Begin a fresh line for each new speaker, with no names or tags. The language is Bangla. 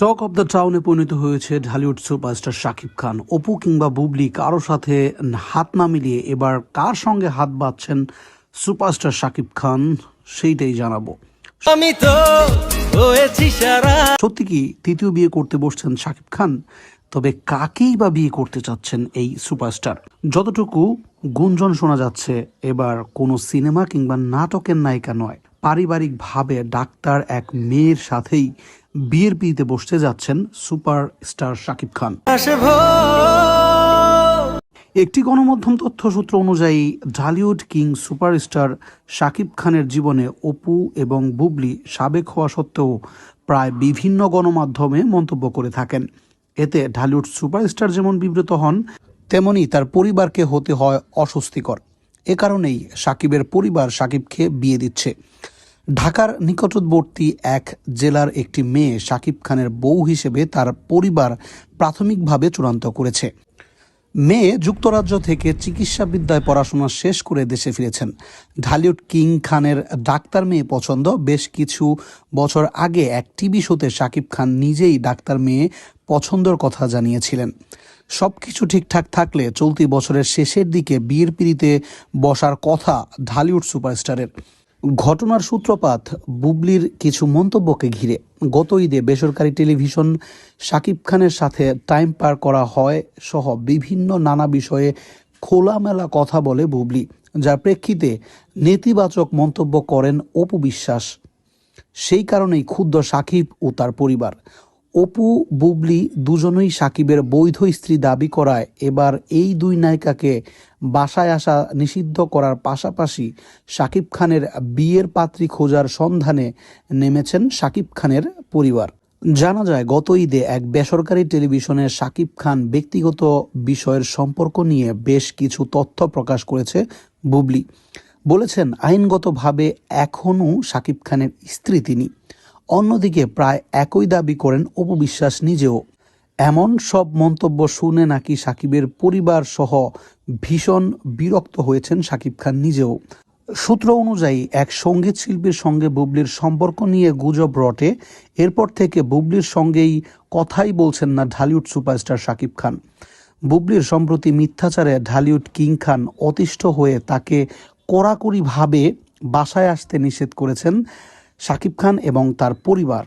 টক অব দ্য টাউনে পরিণত হয়েছে ঢালিউড সুপারস্টার শাকিব খান। অপু কিংবা বুবলি কারও সাথে হাত না মিলিয়ে এবার কার সঙ্গে হাত বাঁধছেন সুপারস্টার শাকিব খান সেইটাই জানাব।
আমি তো
সত্যি কি তৃতীয় বিয়ে করতে বসছেন শাকিব খান? তবে কাকেই বা বিয়ে করতে চাচ্ছেন এই সুপারস্টার? যতটুকু গুঞ্জন শোনা যাচ্ছে এবার কোনো সিনেমা কিংবা নাটকের নায়িকা নয়। পারিবারিকভাবে ডাক্তার এক মেয়ের সাথেই বিয়ের পিড়িতে বসতে যাচ্ছেন সুপারস্টার শাকিব খান। একটি গণমাধ্যম তথ্য সূত্র অনুযায়ী, ঢালিউড কিং সুপারস্টার শাকিব খানের জীবনে অপু এবং বুবলি সাবেক হওয়া সত্ত্বেও প্রায় বিভিন্ন গণমাধ্যমে মন্তব্য করে থাকেন। এতে ঢালিউড সুপারস্টার যেমন বিব্রত হন, তেমনি তার পরিবারকে হতে হয় অস্বস্তিকর। এ কারণেই সাকিবের পরিবার সাকিবকে বিয়ে দিচ্ছে। ঢাকার নিকটবর্তী এক জেলার একটি মেয়ে শাকিব খানের বউ হিসেবে তার পরিবার প্রাথমিকভাবে চূড়ান্ত করেছে। মেয়ে যুক্তরাজ্য থেকে চিকিৎসাবিদ্যায় পড়াশোনা শেষ করে দেশে ফিরেছেন। ঢালিউড কিং খানের ডাক্তার মেয়ে পছন্দ। বেশ কিছু বছর আগে এক টিভি শোতে শাকিব খান নিজেই ডাক্তার মেয়ে পছন্দর কথা জানিয়েছিলেন। সব কিছু ঠিকঠাক থাকলে চলতি বছরের শেষের দিকে বিয়ের পিড়িতে বসার কথা ঢালিউড সুপারস্টারের। ঘটনার সূত্রপাত, বুবলির কিছু মন্তব্যকে ঘিরে গত ঈদে বেসরকারি টেলিভিশন শাকিব খানের সাথে টাইম পার করা হয় সহ বিভিন্ন নানা বিষয়ে খোলামেলা কথা বলে বুবলি, যার প্রেক্ষিতে নেতিবাচক মন্তব্য করেন অপু বিশ্বাস। সেই কারণেই ক্ষুদ্র সাকিব ও তার পরিবার। অপু, বুবলি দুজনই সাকিবের বৈধ স্ত্রী দাবি করায়। এবার এই দুই নায়িকাকে বাসায় আসা নিষিদ্ধ করার পাশাপাশি সাকিব খানের বিয়ের পাত্রী খোঁজার সন্ধানে নেমেছেন সাকিব খানের পরিবার। জানা যায়, গত ঈদে এক বেসরকারি টেলিভিশনে সাকিব খান ব্যক্তিগত বিষয়ের সম্পর্ক নিয়ে বেশ কিছু তথ্য প্রকাশ করেছে বুবলি। বলেছেন, আইনগতভাবে এখনও সাকিব খানের স্ত্রী তিনি। অন্যদিকে প্রায় একই দাবি করেন অপবিশ্বাস নিজেও। এমন সব মন্তব্য শুনে নাকি সাকিবের পরিবার সহ ভীষণ বিরক্ত হয়েছেন সাকিব খান নিজেও। সূত্র অনুযায়ী, এক সংগীত শিল্পীর সঙ্গে বুবলির সম্পর্ক নিয়ে গুজব রটে। এরপর থেকে বুবলির সঙ্গেই কথাই বলছেন না ঢালিউড সুপারস্টার সাকিব খান। বুবলির সম্প্রতি মিথ্যাচারে ঢালিউড কিং খান অতিষ্ঠ হয়ে তাকে কড়াকড়িভাবে বাসায় আসতে নিষেধ করেছেন। সাকিব খান এবং তার পরিবার